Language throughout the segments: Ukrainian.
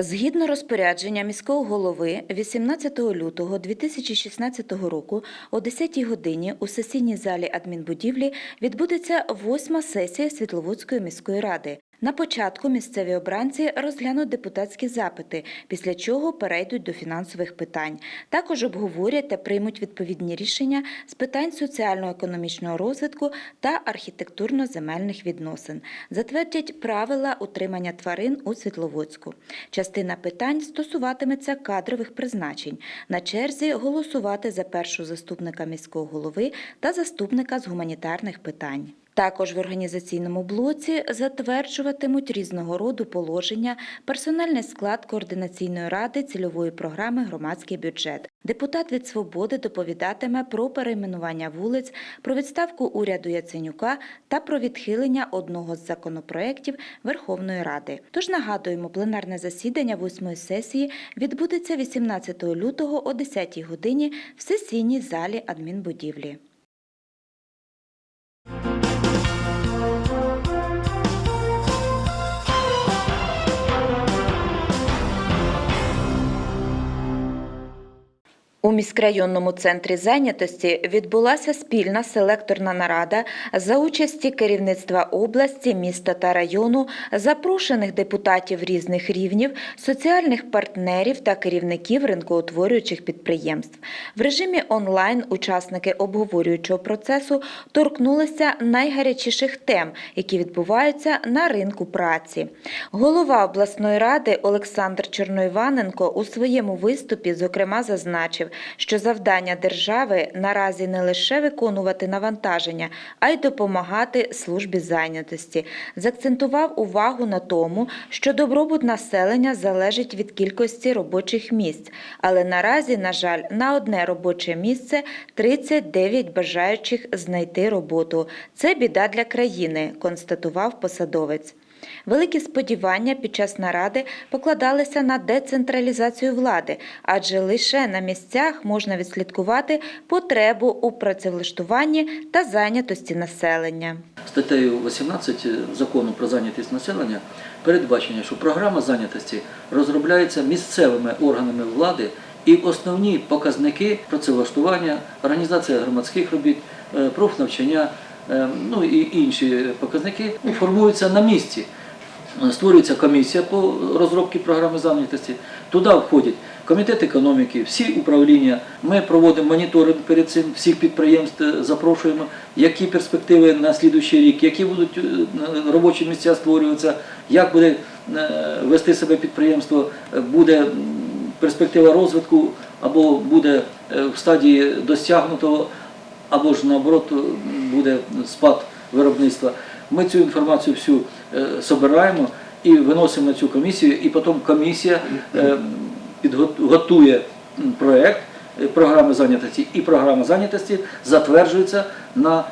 Згідно розпорядження міського голови 18 лютого 2016 року о 10 годині у сесійній залі адмінбудівлі відбудеться восьма сесія Світловодської міської ради. На початку місцеві обранці розглянуть депутатські запити, після чого перейдуть до фінансових питань. Також обговорять та приймуть відповідні рішення з питань соціально-економічного розвитку та архітектурно-земельних відносин. Затвердять правила утримання тварин у Світловодську. Частина питань стосуватиметься кадрових призначень. На черзі голосувати за першого заступника міського голови та заступника з гуманітарних питань. Також в організаційному блоці затверджуватимуть різного роду положення, персональний склад координаційної ради цільової програми Громадський бюджет. Депутат від свободи доповідатиме про перейменування вулиць, про відставку уряду Яценюка та про відхилення одного з законопроєктів Верховної Ради. Тож нагадуємо, пленарне засідання восьмої сесії відбудеться 18 лютого о 10 годині в сесійній залі адмінбудівлі. У міськрайонному центрі зайнятості відбулася спільна селекторна нарада за участі керівництва області, міста та району, запрошених депутатів різних рівнів, соціальних партнерів та керівників ринкоутворюючих підприємств. В режимі онлайн учасники обговорюючого процесу торкнулися найгарячіших тем, які відбуваються на ринку праці. Голова обласної ради Олександр Чорноїваненко у своєму виступі зокрема зазначив, що завдання держави наразі не лише виконувати навантаження, а й допомагати службі зайнятості. Закцентував увагу на тому, що добробут населення залежить від кількості робочих місць, але наразі, на жаль, на одне робоче місце 39 бажаючих знайти роботу. Це біда для країни, констатував посадовець. Великі сподівання під час наради покладалися на децентралізацію влади, адже лише на місцях можна відслідкувати потребу у працевлаштуванні та зайнятості населення. Статтею 18 закону про зайнятість населення передбачення, що програма зайнятості розробляється місцевими органами влади і основні показники працевлаштування, організація громадських робіт, е, профнавчання, е, ну і інші показники формуються на місці. Створюється комісія по розробці програми зайнятості. Туди входять комітет економіки, всі управління. Ми проводимо моніторинг перед цим всіх підприємств, запрошуємо, які перспективи на слідуючий рік, які будуть е, робочі місця створюватися, як буде е, вести себе підприємство, е, буде перспектива розвитку або буде в стадії досягнутого, або ж наоборот буде спад виробництва. Ми цю інформацію всю е, собираємо і виносимо на цю комісію, і потім комісія підготує підго- готує м, проект е, програми зайнятості, і програма зайнятості затверджується на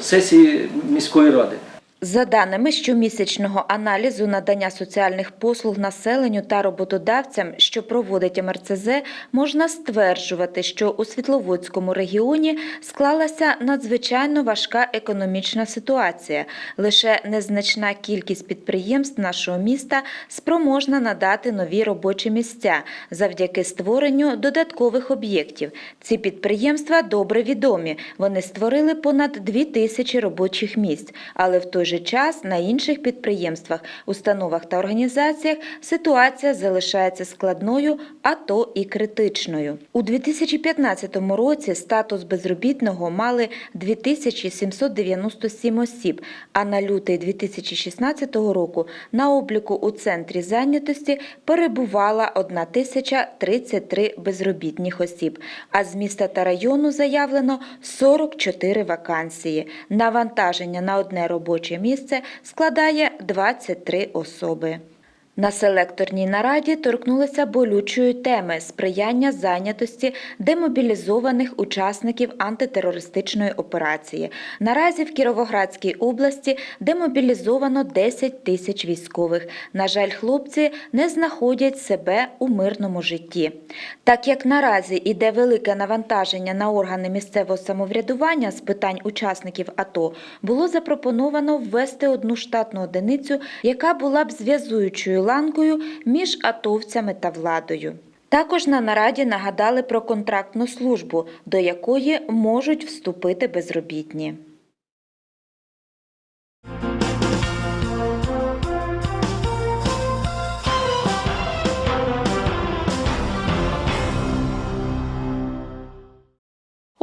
сесії міської ради. За даними щомісячного аналізу надання соціальних послуг населенню та роботодавцям, що проводить МРЦЗ, можна стверджувати, що у Світловодському регіоні склалася надзвичайно важка економічна ситуація. Лише незначна кількість підприємств нашого міста спроможна надати нові робочі місця завдяки створенню додаткових об'єктів. Ці підприємства добре відомі. Вони створили понад дві тисячі робочих місць, але в той же час на інших підприємствах, установах та організаціях ситуація залишається складною, а то і критичною. У 2015 році статус безробітного мали 2797 осіб, а на лютий 2016 року на обліку у центрі зайнятості перебувала 1033 безробітних осіб, а з міста та району заявлено 44 вакансії. Навантаження на одне робоче місце складає 23 особи. На селекторній нараді торкнулися болючої теми сприяння зайнятості демобілізованих учасників антитерористичної операції. Наразі в Кіровоградській області демобілізовано 10 тисяч військових. На жаль, хлопці не знаходять себе у мирному житті. Так як наразі іде велике навантаження на органи місцевого самоврядування з питань учасників АТО, було запропоновано ввести одну штатну одиницю, яка була б зв'язуючою ланкою між атовцями та владою. Також на нараді нагадали про контрактну службу, до якої можуть вступити безробітні.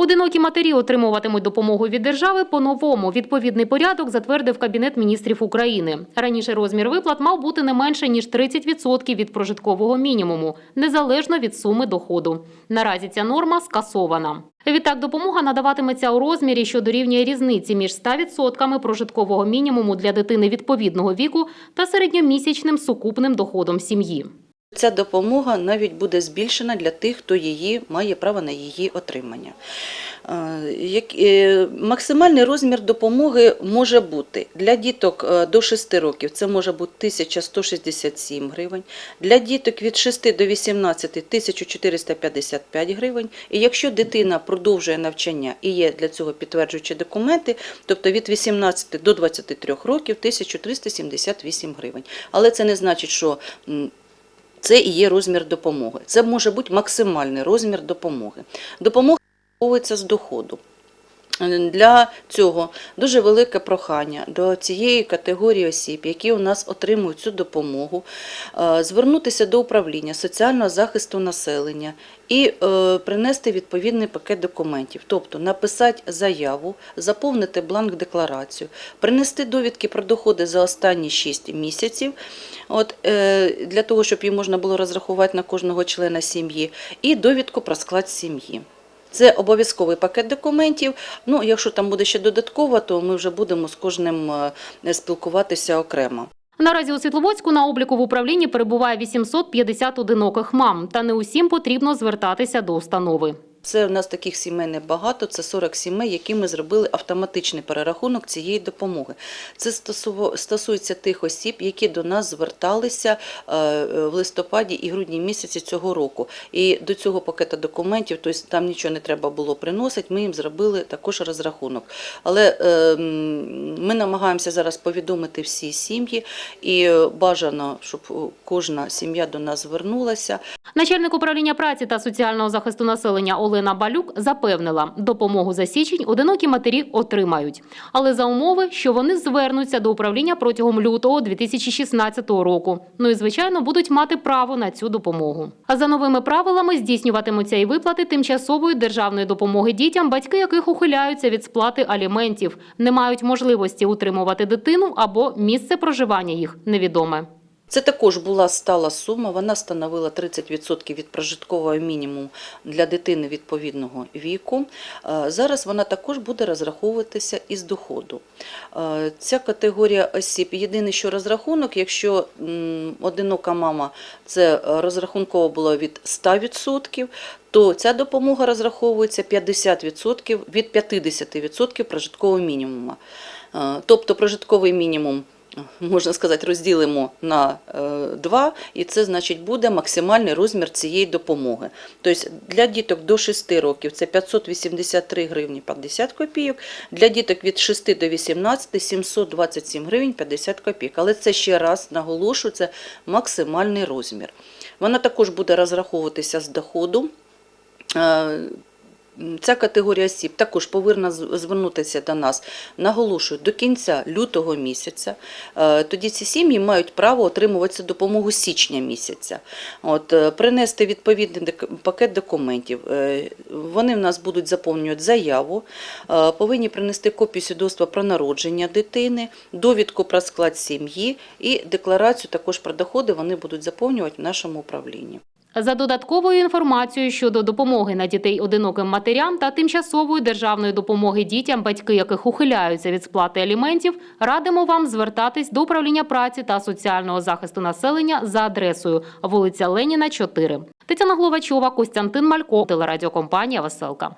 Одинокі матері отримуватимуть допомогу від держави по-новому. Відповідний порядок затвердив Кабінет міністрів України. Раніше розмір виплат мав бути не менше ніж 30% від прожиткового мінімуму, незалежно від суми доходу. Наразі ця норма скасована. Відтак, допомога надаватиметься у розмірі, що дорівнює різниці між 100% прожиткового мінімуму для дитини відповідного віку та середньомісячним сукупним доходом сім'ї. Ця допомога навіть буде збільшена для тих, хто її має право на її отримання. Е, е, Максимальний розмір допомоги може бути для діток е, до 6 років це може бути 1167 гривень, для діток від 6 до 18 – 1455 гривень. І якщо дитина продовжує навчання і є для цього підтверджуючі документи, тобто від 18 до 23 років 1378 гривень. Але це не значить, що це і є розмір допомоги. Це може бути максимальний розмір допомоги. Допомога враховується з доходу. Для цього дуже велике прохання до цієї категорії осіб, які у нас отримують цю допомогу, е, звернутися до управління соціального захисту населення і е, принести відповідний пакет документів, тобто написати заяву, заповнити бланк декларацію, принести довідки про доходи за останні 6 місяців, от, е, для того, щоб її можна було розрахувати на кожного члена сім'ї, і довідку про склад сім'ї. Це обов'язковий пакет документів. Ну, якщо там буде ще додатково, то ми вже будемо з кожним е, спілкуватися окремо. Наразі у Світловодську на обліку в управлінні перебуває 850 одиноких мам, та не усім потрібно звертатися до установи. Це в нас таких сімей небагато, це 40 сімей, які ми зробили автоматичний перерахунок цієї допомоги. Це стосується тих осіб, які до нас зверталися е, в листопаді і грудні місяці цього року. І до цього пакета документів, тобто там нічого не треба було приносити, ми їм зробили також розрахунок. Але е, ми намагаємося зараз повідомити всі сім'ї, і е, бажано, щоб кожна сім'я до нас звернулася. Начальник управління праці та соціального захисту населення Олена Балюк запевнила, допомогу за січень одинокі матері отримають, але за умови, що вони звернуться до управління протягом лютого 2016 року. Ну і звичайно будуть мати право на цю допомогу. А за новими правилами здійснюватимуться і виплати тимчасової державної допомоги дітям, батьки яких ухиляються від сплати аліментів, не мають можливості утримувати дитину або місце проживання їх невідоме. Це також була стала сума, вона становила 30% від прожиткового мінімуму для дитини відповідного віку. Е, Зараз вона також буде розраховуватися із доходу. Е, Ця категорія осіб, єдине, що розрахунок, якщо одинока мама, це розрахунково було від 100%, то ця допомога розраховується 50% від 50% прожиткового мінімуму. Е, Тобто прожитковий мінімум можна сказати, розділимо на 2, і це значить буде максимальний розмір цієї допомоги. Тобто для діток до 6 років це 583 гривні 50 копійок, для діток від 6 до 18 727 гривень 50 копійок. Але це ще раз наголошую, це максимальний розмір. Вона також буде розраховуватися з доходу. Ця категорія осіб також повинна звернутися до нас, наголошую, до кінця лютого місяця. Е, Тоді ці сім'ї мають право отримувати допомогу січня місяця. От, е, принести відповідний пакет документів. Е, Вони в нас будуть заповнювати заяву, повинні принести копію свідоцтва про народження дитини, довідку про склад сім'ї і декларацію також про доходи вони будуть заповнювати в нашому управлінні. За додатковою інформацією щодо допомоги на дітей одиноким матерям та тимчасової державної допомоги дітям, батьки яких ухиляються від сплати аліментів, радимо вам звертатись до управління праці та соціального захисту населення за адресою вулиця Леніна, 4. Тетяна Гловачова, Костянтин Малько, телерадіокомпанія Веселка.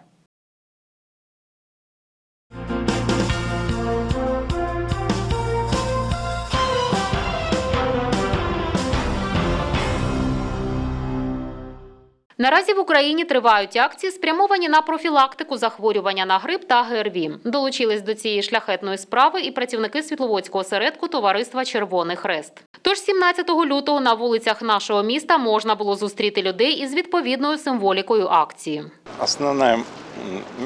Наразі в Україні тривають акції, спрямовані на профілактику захворювання на грип та ГРВІ. Долучились до цієї шляхетної справи і працівники Світловодського осередку товариства Червоний Хрест. Тож 17 лютого на вулицях нашого міста можна було зустріти людей із відповідною символікою акції. Основная м,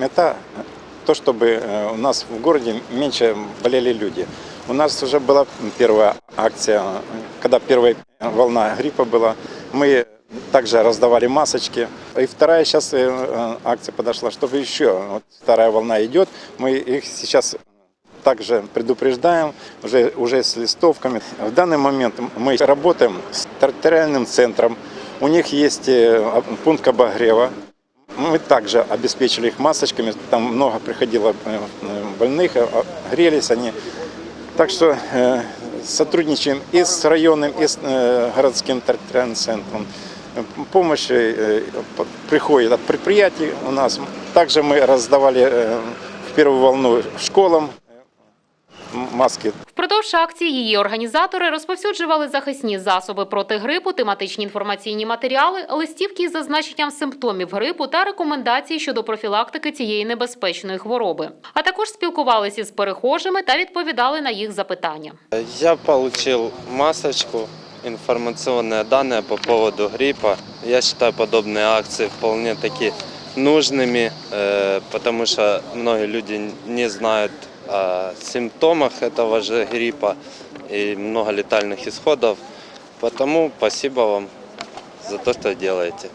мета – то, чтобы э, у нас в городе меньше болели люди. У нас уже была первая акция, э, когда первая волна гриппа была. Мы также раздавали масочки. И вторая сейчас акция подошла, чтобы еще, вот вторая волна идет, мы их сейчас также предупреждаем уже, уже с листовками. В данный момент мы работаем с территориальным центром. У них есть э, пункт обогрева. Мы также обеспечили их масочками. Там много приходило э, э, больных, а- а грелись они. Так что э, сотрудничаем и с районным, и с э, городским территориальным центром. Э, Помощь э, по- приходит от предприятий у нас. Также мы раздавали э, в первую волну школам э, маски Впродовж акції її організатори розповсюджували захисні засоби проти грипу, тематичні інформаційні матеріали, листівки із зазначенням симптомів грипу та рекомендації щодо профілактики цієї небезпечної хвороби. А також спілкувалися з перехожими та відповідали на їх запитання. Я получил масочку, информационные данные по поводу гриппа. Я считаю подобные акции вполне таки нужными, э, потому что многие люди не знают о симптомах этого же гриппа и много летальных исходов. Потому спасибо вам за то, что делаете.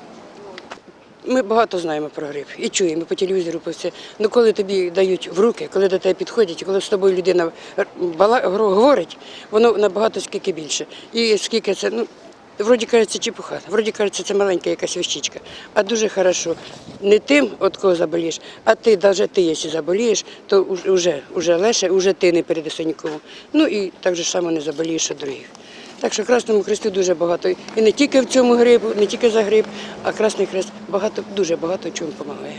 Ми багато знаємо про грип і чуємо по телевізору. Ну коли тобі дають в руки, коли до тебе підходять, коли з тобою людина бала, говорить, воно набагато скільки більше. І скільки це, ну, вроді кажеться, чепуха, вроді кажеться, це маленька якась вещичка. А дуже хорошо. Не тим, від кого заболієш, а ти, навіть ти, якщо заболієш, то уже, уже легше, уже ти не передаси нікому. Ну і так же само не заболієш від других. Так що Красному Хресту дуже багато. І не тільки в цьому грипу, не тільки за грип, а Красний Хрест багато, дуже багато чому допомагає.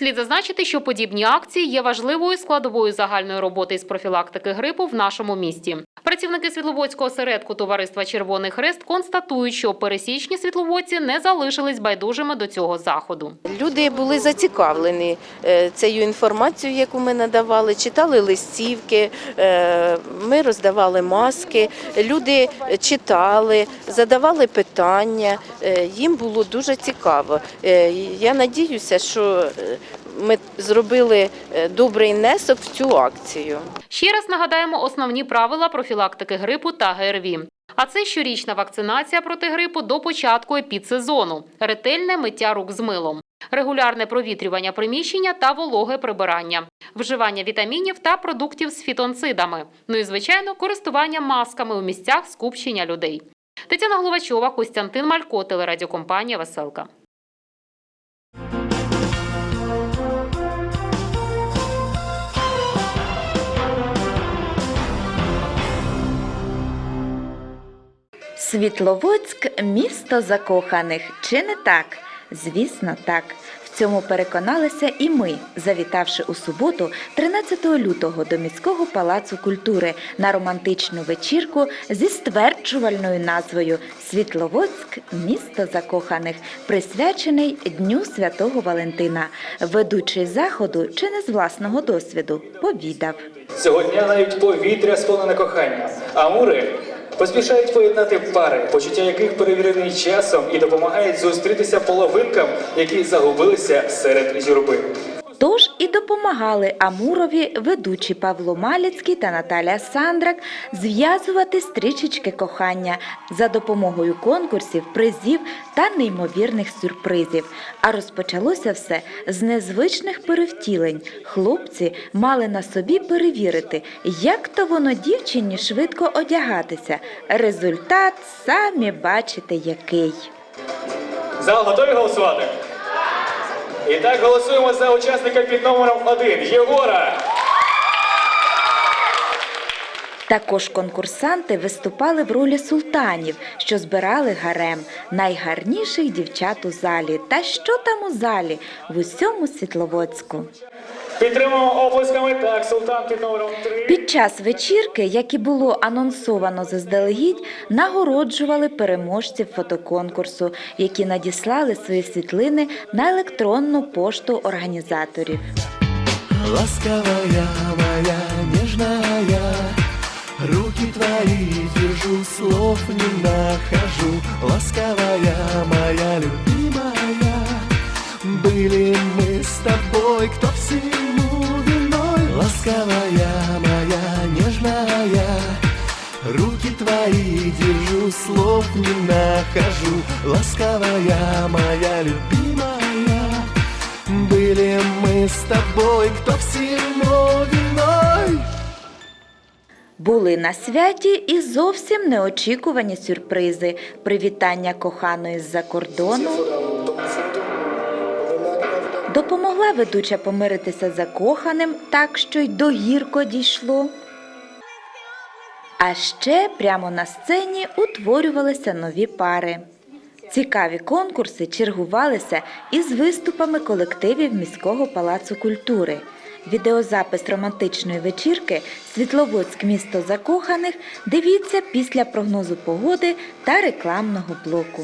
Слід зазначити, що подібні акції є важливою складовою загальної роботи із профілактики грипу в нашому місті. Працівники Світловодського осередку товариства Червоний Хрест констатують, що пересічні світловодці не залишились байдужими до цього заходу. Люди були зацікавлені е, цією інформацією, яку ми надавали, читали листівки, е, ми роздавали маски, люди читали, задавали питання. е, Їм було дуже цікаво. Я надіюся, що ми зробили е, добрий внесок в цю акцію. Ще раз нагадаємо основні правила профілактики грипу та ГРВІ. А це щорічна вакцинація проти грипу до початку епідсезону, ретельне миття рук з милом, регулярне провітрювання приміщення та вологе прибирання, вживання вітамінів та продуктів з фітонцидами. Ну і звичайно, користування масками у місцях скупчення людей. Тетяна Головачова, Костянтин Малько, телерадіокомпанія Веселка. Світловодськ місто закоханих. Чи не так? Звісно, так. В цьому переконалися і ми, завітавши у суботу, 13 лютого до міського палацу культури на романтичну вечірку зі стверджувальною назвою Світловодськ місто закоханих, присвячений Дню Святого Валентина. Ведучий заходу, чи не з власного досвіду, повідав. Цього дня навіть повітря сповнене кохання. Амури поспішають поєднати пари, почуття яких перевірені часом і допомагають зустрітися половинкам, які загубилися серед юрби. Тож і допомагали Амурові ведучі Павло Маліцький та Наталя Сандрак зв'язувати стрічечки кохання за допомогою конкурсів, призів та неймовірних сюрпризів. А розпочалося все з незвичних перевтілень. Хлопці мали на собі перевірити, як то воно дівчині швидко одягатися. Результат самі бачите який. Зал готові голосувати? І так голосуємо за учасника під номером 1 Єгора. Також конкурсанти виступали в ролі султанів, що збирали гарем найгарніших дівчат у залі. Та що там у залі в усьому Світловодську? Підтримуємо оплесками так, султан під номером 3. Під час вечірки, як і було анонсовано заздалегідь, нагороджували переможців фотоконкурсу, які надіслали свої світлини на електронну пошту організаторів. Ласковая моя, нежная, Руки твои держу, слов не нахожу. Ласковая моя, любимая, Были мы с тобой, кто всему виной. Ласковая моя, нежная, Руки твои держу, слов не нахожу. Ласковая моя, любимая, были мы с тобой, кто всему виной. Були на святі і зовсім неочікувані сюрпризи. Привітання коханої з-за кордону. Допомогла ведуча помиритися з закоханим так, що й до гірко дійшло. А ще прямо на сцені утворювалися нові пари. Цікаві конкурси чергувалися із виступами колективів міського палацу культури. Відеозапис романтичної вечірки Світловодськ місто закоханих дивіться після прогнозу погоди та рекламного блоку.